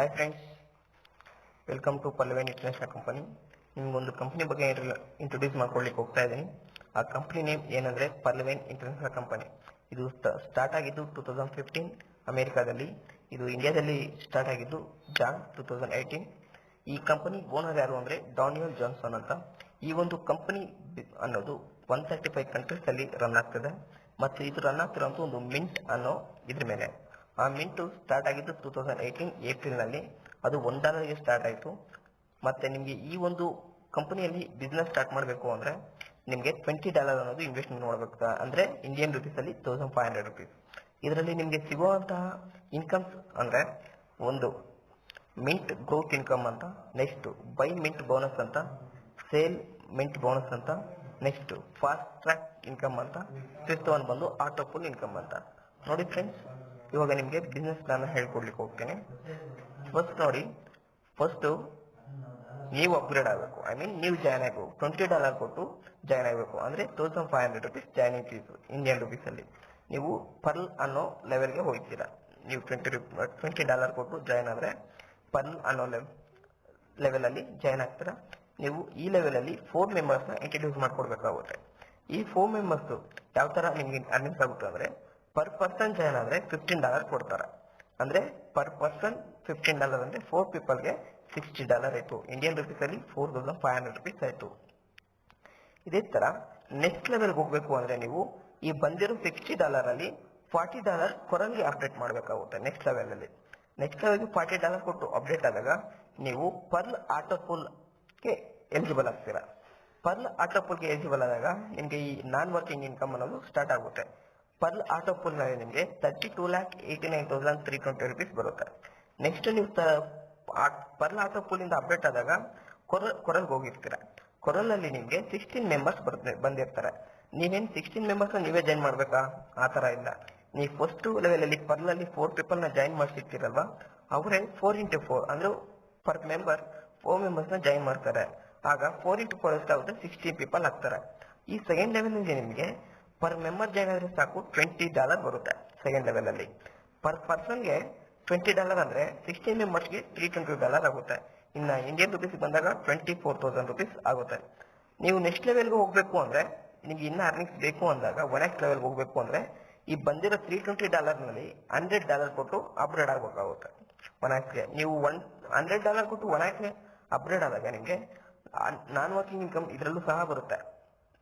Hi friends welcome to ಪಲ್ವೆನ್ international company ನಿಮ್ಗೊಂದು company ಬಗ್ಗೆ introduce ಮಾಡ್ಕೊಳ್ಳಿಕ್ಕೆ ಹೋಗ್ತಾ ಇದ್ದೀನಿ. ಆ ಕಂಪನಿ ನೇಮ್ ಏನಂದ್ರೆ ಪಲ್ವೆನ್ ಇಂಟರ್ನ್ಯಾಷನಲ್ ಕಂಪನಿ ಇದು ಸ್ಟಾರ್ಟ್ ಆಗಿದ್ದು ಟೂ ತೌಸಂಡ್ ಫಿಫ್ಟೀನ್ ಅಮೆರಿಕಾದಲ್ಲಿ. ಇದು ಇಂಡಿಯಾದಲ್ಲಿ ಸ್ಟಾರ್ಟ್ ಆಗಿದ್ದು ಜಾನ್ ಟೂ ತೌಸಂಡ್ ಏಯ್ಟೀನ್ ಈ ಕಂಪನಿ ಓನರ್ ಯಾರು ಅಂದ್ರೆ ಡಾನಿಯಲ್ ಜಾನ್ಸನ್ ಅಂತ. ಈ ಒಂದು ಕಂಪನಿ ಅನ್ನೋದು ಒನ್ ತರ್ಟಿ ಫೈವ್ ಕಂಟ್ರೀಸ್ ಅಲ್ಲಿ ರನ್ ಆಗ್ತದೆ. ಮತ್ತು ಇದು ರನ್ ಆಗ್ತಿರೋಂಥ ಒಂದು ಮಿಂಟ್ ಅನ್ನೋ ಇದ್ರ ಮೇಲೆ. ಆ ಮಿಂಟು ಸ್ಟಾರ್ಟ್ ಆಗಿದ್ದು ಟೂ ತೌಸಂಡ್ ಏಯ್ಟೀನ್ ಏಪ್ರಿಲ್ನಲ್ಲಿ. ಅದು ಒನ್ ಡಾಲರ್ಗೆ ಸ್ಟಾರ್ಟ್ ಆಯಿತು. ಮತ್ತೆ ನಿಮಗೆ ಈ ಒಂದು ಕಂಪನಿಯಲ್ಲಿ ಬಿಸ್ನೆಸ್ ಸ್ಟಾರ್ಟ್ ಮಾಡಬೇಕು ಅಂದ್ರೆ ನಿಮಗೆ ಟ್ವೆಂಟಿ ಡಾಲರ್ ಅನ್ನೋದು ಇನ್ವೆಸ್ಟ್ಮೆಂಟ್ ಮಾಡಬೇಕು ಅಂದ್ರೆ ಇಂಡಿಯನ್ ರುಪೀಸಲ್ಲಿ ತೌಸಂಡ್ ಫೈವ್ ಹಂಡ್ರೆಡ್ ರುಪೀಸ್ ಇದರಲ್ಲಿ ನಿಮಗೆ ಸಿಗುವಂತಹ ಇನ್ಕಮ್ಸ್ ಅಂದ್ರೆ ಒಂದು ಮಿಂಟ್ ಗ್ರೋತ್ ಇನ್ಕಮ್ ಅಂತ ನೆಕ್ಸ್ಟ್ ಬೈ ಮಿಂಟ್ ಬೋನಸ್ ಅಂತ ಸೇಲ್ ಮಿಂಟ್ ಬೋನಸ್ ಅಂತ ನೆಕ್ಸ್ಟ್ ಫಾಸ್ಟ್ ಟ್ರ್ಯಾಕ್ ಇನ್ಕಮ್ ಅಂತ ಫಿಫ್ತ್ ಒನ್ ಬಂದು ಆಟೋ ಫುಲ್ ಇನ್ಕಮ್ ಅಂತ. ನೋಡಿ ಫ್ರೆಂಡ್ಸ್ ಇವಾಗ ನಿಮಗೆ ಬಿಸ್ನೆಸ್ ಪ್ಲಾನ್ ಹೇಳ್ಕೊಡ್ಲಿಕ್ಕೆ ಹೋಗ್ತೇನೆ. ಫಸ್ಟ್ ನೋಡಿ ಫಸ್ಟ್ ನೀವು ಅಪ್ಗ್ರೇಡ್ ಆಗಬೇಕು. ಐ ಮೀನ್ ನೀವು ಜಾಯ್ನ್ ಆಗಬೇಕು. ಟ್ವೆಂಟಿ ಡಾಲರ್ ಕೊಟ್ಟು ಜಾಯ್ನ್ ಆಗಬೇಕು. ಅಂದ್ರೆ thousand five hundred rupees joining fees Indian rupees ಅಲ್ಲಿ. ನೀವು ಪರ್ಲ್ ಅನ್ನೋ ಲೆವೆಲ್ಗೆ ಹೋಗ್ತೀರಾ. ನೀವು ಟ್ವೆಂಟಿ ಟ್ವೆಂಟಿ ಡಾಲರ್ ಕೊಟ್ಟು ಜಾಯ್ನ್ ಆದ್ರೆ ಪರ್ಲ್ ಅನ್ನೋ ಲೆವೆಲ್ ಅಲ್ಲಿ ಜಾಯ್ನ್ ಆಗ್ತೀರಾ. ನೀವು ಈ ಲೆವೆಲ್ ಅಲ್ಲಿ ಫೋರ್ ಮೆಂಬರ್ಸ್ನ ಇಂಟ್ರಡ್ಯೂಸ್ ಮಾಡ್ಕೊಡ್ಬೇಕಾಗುತ್ತೆ. ಈ ಫೋರ್ ಮೆಂಬರ್ಸ್ ಯಾವ ತರ ನಿಮ್ಗೆ ಅರ್ನಿಂಗ್ಸ್ ಆಗುತ್ತೆ ಅಂದ್ರೆ ಪರ್ ಪರ್ಸನ್ ಜಾಯ್ನ್ ಆದ್ರೆ ಫಿಫ್ಟೀನ್ ಡಾಲರ್ ಕೊಡ್ತಾರೆ. ಅಂದ್ರೆ ಪರ್ ಪರ್ಸನ್ ಫಿಫ್ಟೀನ್ ಡಾಲರ್ ಅಂದ್ರೆ ಫೋರ್ ಪೀಪಲ್ಗೆ ಸಿಕ್ಸ್ಟಿ ಡಾಲರ್ ಆಯ್ತು. ಇಂಡಿಯನ್ ರುಪೀಸ್ ಅಲ್ಲಿ four thousand five hundred rupees ಆಯ್ತು. ಇದೇ ತರ ನೆಕ್ಸ್ಟ್ ಲೆವೆಲ್ಗೆ ಹೋಗ್ಬೇಕು ಅಂದ್ರೆ ನೀವು ಈ ಬಂದಿರೋ ಸಿಕ್ಸ್ಟಿ ಡಾಲರ್ ಅಲ್ಲಿ ಫಾರ್ಟಿ ಡಾಲರ್ ಕೊರಂಗಿ ಅಪ್ಡೇಟ್ ಮಾಡಬೇಕಾಗುತ್ತೆ ನೆಕ್ಸ್ಟ್ ಲೆವೆಲ್ ಅಲ್ಲಿ. ನೆಕ್ಸ್ಟ್ ಲೆವೆಲ್ಗೆ ಫಾರ್ಟಿ ಡಾಲರ್ ಕೊಟ್ಟು ಅಪ್ಡೇಟ್ ಆದಾಗ ನೀವು ಪರ್ಲ್ ಆಟೋ ಗೆ ಎಲಿಜಿಬಲ್ ಆಗ್ತೀರಾ. ಪರ್ಲ್ ಆಟೋ ಗೆ ಎಲಿಜಿಬಲ್ ಆದಾಗ ನಿಮ್ಗೆ ಈ ನಾನ್ ವರ್ಕಿಂಗ್ ಇನ್ಕಮ್ ಅನ್ನೋದು ಸ್ಟಾರ್ಟ್ ಆಗುತ್ತೆ. ಪರ್ಲ್ ಆಟೋ ನಲ್ಲಿ ನಿಮಗೆ thirty two lakh eighty nine thousand three twenty rupees ಬರುತ್ತೆ ನೆಕ್ಸ್ಟ್ ನೀವು ಪರ್ಲ್ ಆಟೋ ಇಂದ ಅಪ್ಡೇಟ್ ಆದಾಗ ಕೊರಲ್, ಕೊರಲ್ಗೆ ಹೋಗಿರ್ತೀರ. ಕೊರಲ್ ಅಲ್ಲಿ ನಿಮಗೆ ಸಿಕ್ಸ್ಟೀನ್ ಮೆಂಬರ್ಸ್ ಬಂದಿರ್ತಾರೆ. ನೀವೇನ್ ಸಿಕ್ಸ್ಟೀನ್ ಮೆಂಬರ್ಸ್ ನೀವೇ ಜಾಯಿನ್ ಮಾಡ್ಬೇಕಾ? ಆ ತರ ಇಲ್ಲ. ನೀವು ಫಸ್ಟ್ ಲೆವೆಲ್ ಅಲ್ಲಿ ಪರ್ಲ್ ಅಲ್ಲಿ ಫೋರ್ ಪೀಪಲ್ನ ಜಾಯಿನ್ ಮಾಡ್ಸಿರ್ತೀರಲ್ವಾ? ಅವರೇ ಫೋರ್ ಇಂಟು ಫೋರ್ ಅಂದ್ರೆ ಪರ್ ಮೆಂಬರ್ ಫೋರ್ ಮೆಂಬರ್ಸ್ನ ಜಾಯಿನ್ ಮಾಡ್ತಾರೆ. ಆಗ ಫೋರ್ ಇಂಟು ಫೋರ್ ಎಷ್ಟಾಗುತ್ತೆ ಸಿಕ್ಸ್ಟೀನ್ ಪೀಪಲ್ ಆಗ್ತಾರೆ. ಈ ಸೆಕೆಂಡ್ ಲೆವೆಲ್ ಅಲ್ಲಿ ನಿಮಗೆ ಪರ್ ಮೆಂಬರ್ ಆದ್ರೆ ಸಾಕು ಟ್ವೆಂಟಿ ಡಾಲರ್ ಬರುತ್ತೆ ಸೆಕೆಂಡ್ ಲೆವೆಲ್ ಅಲ್ಲಿ. ಪರ್ ಪರ್ಸನ್ಗೆ ಟ್ವೆಂಟಿ ಡಾಲರ್ ಅಂದ್ರೆ ಸಿಕ್ಸ್ಟೀನ್ ಮೆಂಬರ್ಸ್ಗೆ ತ್ರೀ ಟ್ವೆಂಟಿ ಡಾಲರ್ ಆಗುತ್ತೆ. ಇನ್ನ ಇಂಡಿಯನ್ ರುಪೀಸ್ ಬಂದಾಗ ಟ್ವೆಂಟಿ ಫೋರ್ ತೌಸಂಡ್ ರುಪೀಸ್ ಆಗುತ್ತೆ. ನೀವು ನೆಕ್ಸ್ಟ್ ಲೆವೆಲ್ಗೆ ಹೋಗ್ಬೇಕು ಅಂದ್ರೆ, ನಿಮ್ಗೆ ಇನ್ನ ಅರ್ನಿಂಗ್ಸ್ ಬೇಕು ಅಂದಾಗ ಒನ್ ಎಕ್ಸ್ ಲೆವೆಲ್ಗೆ ಹೋಗ್ಬೇಕು ಅಂದ್ರೆ, ಈ ಬಂದಿರೋ ತ್ರೀ ಟ್ವೆಂಟಿ ಡಾಲರ್ನಲ್ಲಿ ಹಂಡ್ರೆಡ್ ಡಾಲರ್ ಕೊಟ್ಟು ಅಪ್ಗ್ರೇಡ್ ಆಗಬೇಕಾಗುತ್ತೆ. ಒನ್ಗೆ. ನೀವು ಒನ್ ಹಂಡ್ರೆಡ್ ಡಾಲರ್ ಕೊಟ್ಟು ಒನ್ಗೆ ಅಪ್ಗ್ರೇಡ್ ಆದಾಗ ನಿಮಗೆ, ನಾನ್ ವರ್ಕಿಂಗ್ ಇನ್ಕಮ್ ಇದರಲ್ಲೂ ಸಹ ಬರುತ್ತೆ.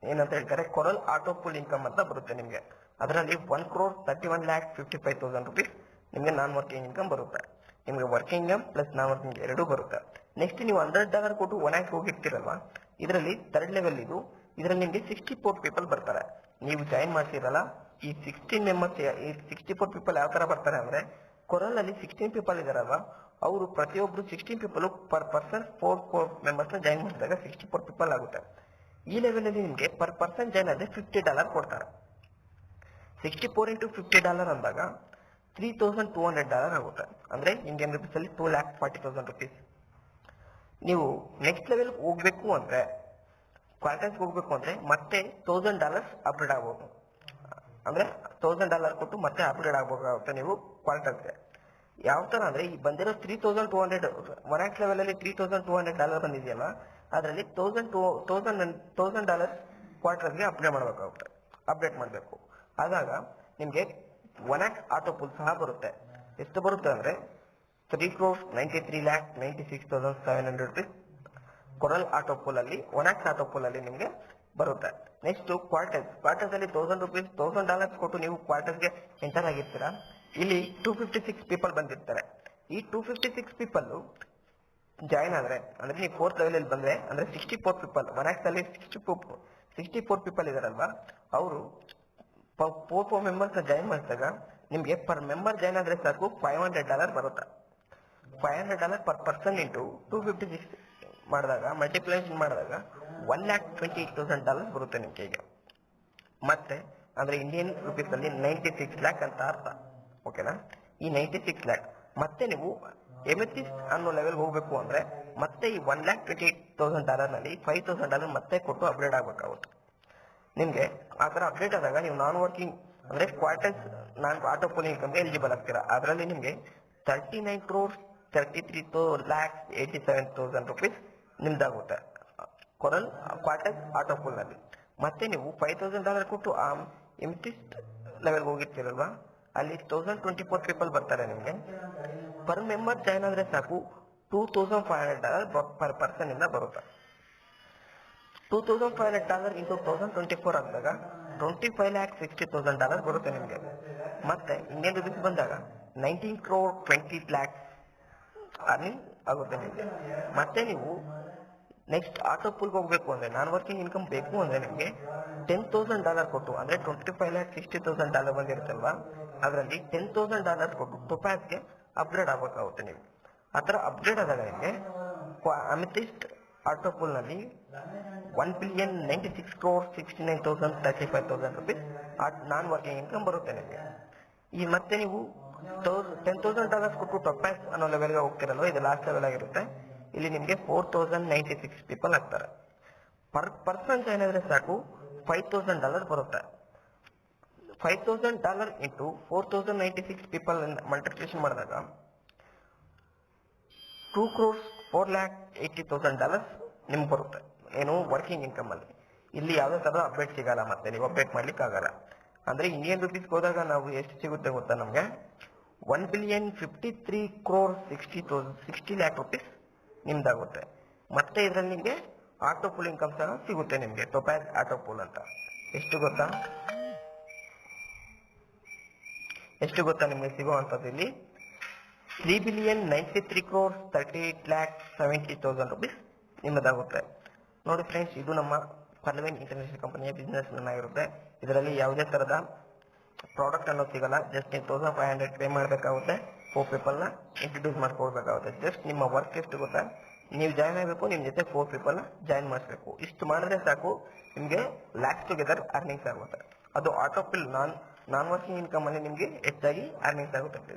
ಏನಂತ ಹೇಳ್ತಾರೆ, ಕೊರಲ್ ಆಟೋ ಪುಲ್ ಇನ್ಕಮ್ ಅಂತ ಬರುತ್ತೆ ನಿಮಗೆ. ಅದರಲ್ಲಿ one crore thirty one lakh fifty five thousand rupees ನಿಮಗೆ ನಾನ್ ವರ್ಕಿಂಗ್ ಇನ್ಕಮ್ ಬರುತ್ತೆ. ನಿಮಗೆ working income plus non working ಎರಡೂ ಬರುತ್ತೆ. ನೆಕ್ಸ್ಟ್ ನೀವು ಹಂಡ್ರೆಡ್ ಡಾಲರ್ ಕೊಟ್ಟು ಒನ್ ಆಕ್ ಹೋಗಿರ್ತೀರಲ್ವಾ? ಇದರಲ್ಲಿ ಥರ್ಡ್ ಲೆವೆಲ್ ಇದು. ಇದರಲ್ಲಿ ನಿಮಗೆ ಸಿಕ್ಸ್ಟಿ ಫೋರ್ ಪೀಪಲ್ ಬರ್ತಾರೆ. ನೀವು ಜಾಯಿನ್ ಮಾಡ್ತೀರಲ್ಲ, ಈ ಸಿಕ್ಸ್ಟೀನ್ ಮೆಂಬರ್ಸ್ ಈ ಸಿಕ್ಸ್ಟಿ ಫೋರ್ ಪೀಪಲ್ ಯಾವ ತರ ಬರ್ತಾರೆ ಅಂದ್ರೆ, ಕೊರಲ್ ಅಲ್ಲಿ ಸಿಕ್ಸ್ಟೀನ್ ಪೀಪಲ್ ಇದಾರಲ್ವಾ? ಅವರು ಪ್ರತಿಯೊಬ್ಬರು sixteen people per person four four ಮೆಂಬರ್ಸ್ನ join ಮಾಡಿದಾಗ ಸಿಕ್ಸ್ಟಿ ಫೋರ್ ಪೀಪಲ್ ಆಗುತ್ತೆ. ಈ ಲೆವೆಲಲ್ಲಿ ನಿಮಗೆ ಪರ್ ಪರ್ಸನ್ ಜಾಯಿನ್ ಆದ್ರೆ ಫಿಫ್ಟಿ ಡಾಲರ್ ಕೊಡ್ತಾರೆ. Sixty four into fifty dollar ಅಂದಾಗ three thousand two hundred dollar ಆಗುತ್ತೆ. ಅಂದ್ರೆ Indian ರುಪೀಸಲ್ಲಿ two lakh forty thousand rupees ನೀವು ನೆಕ್ಸ್ಟ್ ಲೆವೆಲ್ ಹೋಗಬೇಕು ಅಂದ್ರೆ ಕ್ವಾರ್ಟರ್ಸ್ ಹೋಗಬೇಕು ಅಂದ್ರೆ ಮತ್ತೆ ತೌಸಂಡ್ ಡಾಲರ್ಸ್ ಅಪ್ಗ್ರೇಡ್ ಆಗ್ಬೋದು. ಅಂದ್ರೆ ತೌಸಂಡ್ ಡಾಲರ್ ಕೊಟ್ಟು ಮತ್ತೆ ಅಪ್ಗ್ರೇಡ್ ಆಗ್ಬೇಕಾಗುತ್ತೆ ನೀವು ಕ್ವಾರ್ಟರ್ಸ್ಗೆ ಯಾವ ತರ ಅಂದ್ರೆ ಈ ಬಂದಿರೋ three thousand two hundred one axe ಲೆವೆಲಲ್ಲಿ three thousand two hundred dollar ಬಂದಿದೆಯಲ್ಲ ಅದರಲ್ಲಿ thousand two thousand thousand dollar ಕ್ವಾರ್ಟರ್ಸ್ಗೆ update ಮಾಡಬೇಕಾಗುತ್ತೆ. ಅಪ್ಡೇಟ್ ಮಾಡಬೇಕು. ಆದಾಗ ನಿಮಗೆ ಒನ್ ಆಕ್ಸ್ ಆಟೋ ಪುಲ್ ಸಹ ಬರುತ್ತೆ. ಎಷ್ಟು ಬರುತ್ತೆ ಅಂದ್ರೆ three crores ninety three lakh ninety six thousand seven hundred rupees coral auto ಪುಲಲ್ಲಿ one ಆಕ್ಸ್ ಆಟೋ ಪುಲಲ್ಲಿ ನಿಮಗೆ ಬರುತ್ತೆ. ನೆಕ್ಸ್ಟ್ ಕ್ವಾರ್ಟರ್ಸ್ ಕ್ವಾರ್ಟರ್ಸ್ ಅಲ್ಲಿ ತೌಸಂಡ್ ರುಪೀಸ್ ತೌಸಂಡ್ ಡಾಲರ್ಸ್ ಕೊಟ್ಟು ನೀವು ಕ್ವಾರ್ಟರ್ಸ್ಗೆ ಎಂಟರ್ ಆಗಿರ್ತೀರಾ? ಇಲ್ಲಿ ಟೂ ಫಿಫ್ಟಿ ಸಿಕ್ಸ್ ಪೀಪಲ್ ಬಂದಿರ್ತಾರೆ. ಈ two fifty six people join ಆದ್ರೆ, ಅಂದ್ರೆ ನೀವು ಫೋರ್ತ್ ಲೆವೆಲ್ ಅಲ್ಲಿ ಬಂದ್ರೆ, ಅಂದ್ರೆ ಸಿಕ್ಸ್ಟಿ ಫೋರ್ ಪೀಪಲ್ ಒನ್ ಆಕ್ಸ್ ಅಲ್ಲಿ sixty four sixty four people ಇದಾರಲ್ವಾ ಅವರು ಫೋರ್ ಫೋರ್ ಮೆಂಬರ್ಸ್ ಜಾಯ್ನ್ ಮಾಡಿದಾಗ ನಿಮ್ಗೆ ಪರ್ ಮೆಂಬರ್ ಜಾಯ್ನ್ ಆದ್ರೆ ಸಾಕು ಫೈವ್ ಹಂಡ್ರೆಡ್ ಡಾಲರ್ ಬರುತ್ತೆ. Five hundred dollar per person into two fifty six ಮಾಡಿದಾಗ ಮಲ್ಟಿಪ್ಲೇಷನ್ ಮಾಡಿದಾಗ one lakh twenty thousand dollar ಬರುತ್ತೆ ನಿಮ್ಗೆ ಈಗ. ಮತ್ತೆ, ಅಂದ್ರೆ ಇಂಡಿಯನ್ ರುಪೀಸ್ ಅಲ್ಲಿ ನೈಂಟಿ ಸಿಕ್ಸ್ ಲ್ಯಾಕ್ ಅಂತ ಅರ್ಥ ಓಕೆನಾ ಈ ನೈಂಟಿ ಸಿಕ್ಸ್ ಲ್ಯಾಕ್ ಮತ್ತೆ ನೀವು ಎಮೆಥಿಸ್ ಅನ್ನೋ ಲೆವೆಲ್ ಹೋಗ್ಬೇಕು ಅಂದ್ರೆ ಮತ್ತೆ ಈ one lakh twenty eight thousand ಡಾಲರ್ನಲ್ಲಿ five thousand dollar ಮತ್ತೆ ಕೊಟ್ಟು ಅಪ್ಗ್ರೇಡ್ ಆಗ್ಬೇಕಾಗುತ್ತೆ ನಿಮ್ಗೆ ಆ ತರ ಅಪ್ಡೇಟ್ ಆದಾಗ ನೀವು ನಾನ್ ವರ್ಕಿಂಗ್ ಅಂದ್ರೆ ಕ್ವಾರ್ಟರ್ಸ್ ನಾನ್ ಪೋಲಿಂಗ್ ಇನ್ಕಮ್ಗೆ ಎಲಿಜಿಬಲ್ ಆಗ್ತೀರಾ. ಅದರಲ್ಲಿ ನಿಮ್ಗೆ thirty nine crores thirty three ತೋ lakhs eighty seven thousand rupees ನಿಮ್ದಾಗುತ್ತೆ. Coral quarters auto ಪೂಲ್ನಲ್ಲಿ ಮತ್ತೆ ನೀವು ಫೈವ್ ತೌಸಂಡ್ ಡಾಲರ್ ಕೊಟ್ಟು ಆ ಎಮ್ಟಿಸ್ಟ್ ಲೆವೆಲ್ಗೆ ಹೋಗಿರ್ತೀರಲ್ವಾ? ಅಲ್ಲಿ ತೌಸಂಡ್ ಟ್ವೆಂಟಿ ಫೋರ್ ಪೀಪಲ್ ಬರ್ತಾರೆ ನಿಮಗೆ. ಪರ್ ಮೆಂಬರ್ ಜಾಯ್ನ್ ಆದರೆ ಸಾಕು. Two thousand five hundred dollar per person ಇಂದ ಬರುತ್ತೆ. Two thousand five hundred dollar into thousand twenty four ಆದಾಗ twenty five lakh sixty thousand dollar ಬರುತ್ತೆ ನಿಮಗೆ. ಮತ್ತೆ ಇಂಡಿಯನ್ ರುಪೀಸ್ ಬಂದಾಗ nineteen crore twenty lakhs earning ಆಗುತ್ತೆ ನಿಮಗೆ. ಮತ್ತೆ ನೀವು ನೆಕ್ಸ್ಟ್ ಆಟೋ ಪೂಲ್ಗೆ ಹೋಗ್ಬೇಕು ಅಂದ್ರೆ ನಾನ್ ವರ್ಕಿಂಗ್ ಇನ್ಕಮ್ ಬೇಕು ಅಂದ್ರೆ ನಿಮಗೆ ಟೆನ್ ತೌಸಂಡ್ ಡಾಲರ್ ಕೊಟ್ಟು, ಅಂದ್ರೆ twenty five lakh sixty thousand dollar ಬಂದಿರುತ್ತಲ್ವಾ? ಅದರಲ್ಲಿ ಟೆನ್ ತೌಸಂಡ್ ಡಾಲರ್ ಕೊಟ್ಟು ಟೊಪ್ಯಾಸ್ಗೆ ಅಪ್ಗ್ರೇಡ್ ಆಗ್ಬೇಕಾಗುತ್ತೆ ನೀವು. ಆ ಥರ ಅಪ್ಗ್ರೇಡ್ ಆದಾಗ ನಿಮಗೆ amethyst auto ಪೂಲ್ನಲ್ಲಿ one billion ninety six crore sixty nine thousand thirty five thousand rupees non working income ಬರುತ್ತೆ ನಿಮಗೆ. ಈ ಮತ್ತೆ ನೀವು ಟೆನ್ ತೌಸಂಡ್ ಡಾಲರ್ಸ್ ಕೊಟ್ಟು ಟೊಪ್ಯಾಸ್ ಅನ್ನೋ ಲೆವೆಲ್ಗೆ ಹೋಗ್ತಿರಲ್ವ? ಇದು ಲಾಸ್ಟ್ ಲೆವೆಲ್ ಆಗಿರುತ್ತೆ. ಇಲ್ಲಿ ನಿಮಗೆ four thousand ninety six people ಆಗ್ತಾರೆ ಪರ್ ಪರ್ಸನ್ ಜಾಯ್ನ್ ಆದರೆ ಸಾಕು ಫೈವ್ ತೌಸಂಡ್ ಡಾಲರ್ ಬರುತ್ತೆ. Five thousand dollar into four thousand ninety six people multiplication ಮಾಡಿದಾಗ two crores four lakh eighty thousand dollars ನಿಮ್ಗೆ ಬರುತ್ತೆ. ಏನು ವರ್ಕಿಂಗ್ ಇನ್ಕಮ್ ಅಲ್ಲಿ. ಇಲ್ಲಿ ಯಾವುದೇ ಥರದ ಅಪ್ಡೇಟ್ ಸಿಗಲ್ಲ ಮತ್ತೆ, ನೀವು ಅಪ್ಡೇಟ್ ಮಾಡ್ಲಿಕ್ಕೆ ಆಗಲ್ಲ. ಅಂದ್ರೆ ಇಂಡಿಯನ್ ರುಪೀಸ್ಗೆ ಹೋದಾಗ ನಾವು ಎಷ್ಟು ಸಿಗುತ್ತೆ ಗೊತ್ತಾ ನಮಗೆ? One billion fifty three crore sixty thousand sixty lakh rupees ನಿಮ್ದಾಗುತ್ತೆ. ಮತ್ತೆ ಇದರಲ್ಲಿ ನಿಮಗೆ ಆಟೋ ಪೂಲ್ ಇನ್ಕಮ್ ಸಹ ಸಿಗುತ್ತೆ ನಿಮಗೆ ಟೊಪ್ಯಾಕ್ ಆಟೋ ಪೂಲ್ ಅಂತ. ಎಷ್ಟು ಗೊತ್ತಾ? ಎಷ್ಟು ಗೊತ್ತಾ ನಿಮಗೆ ಸಿಗುವಂಥದ್ದು ಇಲ್ಲಿ three billion ninety three crore thirty eight lakh seventy thousand rupees ನಿಮ್ಮದಾಗುತ್ತೆ. ನೋಡಿ ಫ್ರೆಂಡ್ಸ್ ಇದು ನಮ್ಮ ಪಲ್ವೆನ್ ಇಂಟರ್ನ್ಯಾಷನಲ್ ಕಂಪನಿಯ ಬಿಸ್ನೆಸ್ ಮ್ಯಾನ್ ಆಗಿರುತ್ತೆ. ಇದರಲ್ಲಿ ಯಾವುದೇ ತರದ ಪ್ರಾಡಕ್ಟ್ ಅನ್ನೋದು ಸಿಗಲ್ಲ. ಜಸ್ಟ್ ನೀವು ತೌಸಂಡ್ ಫೈವ್ ಹಂಡ್ರೆಡ್ ಪೇ ಮಾಡಬೇಕಾಗುತ್ತೆ. ಫೋರ್ ಪೀಪಲ್ನ ಇಂಟ್ರೊಡ್ಯೂಸ್ ಮಾಡ್ಕೊಳ್ಬೇಕಾಗುತ್ತೆ. ಜಸ್ಟ್ ನಿಮ್ಮ ವರ್ಕ್ ಎಷ್ಟು ಗೊತ್ತಾ? ನೀವು ಜಾಯ್ನ್ ಆಗಬೇಕು, ನಿಮ್ಮ ಜೊತೆ ಫೋರ್ ಪೀಪಲ್ನ ಜಾಯ್ನ್ ಮಾಡಿಸ್ಬೇಕು. ಇಷ್ಟು ಮಾಡಿದ್ರೆ ಸಾಕು, ನಿಮಗೆ ಲ್ಯಾಕ್ಸ್ ಟುಗೆದರ್ ಅರ್ನಿಂಗ್ಸ್ ಆಗುತ್ತೆ. ಅದು auto pool non non working income ಅಲ್ಲಿ ನಿಮಗೆ ಹೆಚ್ಚಾಗಿ ಅರ್ನಿಂಗ್ಸ್ ಆಗುತ್ತೆ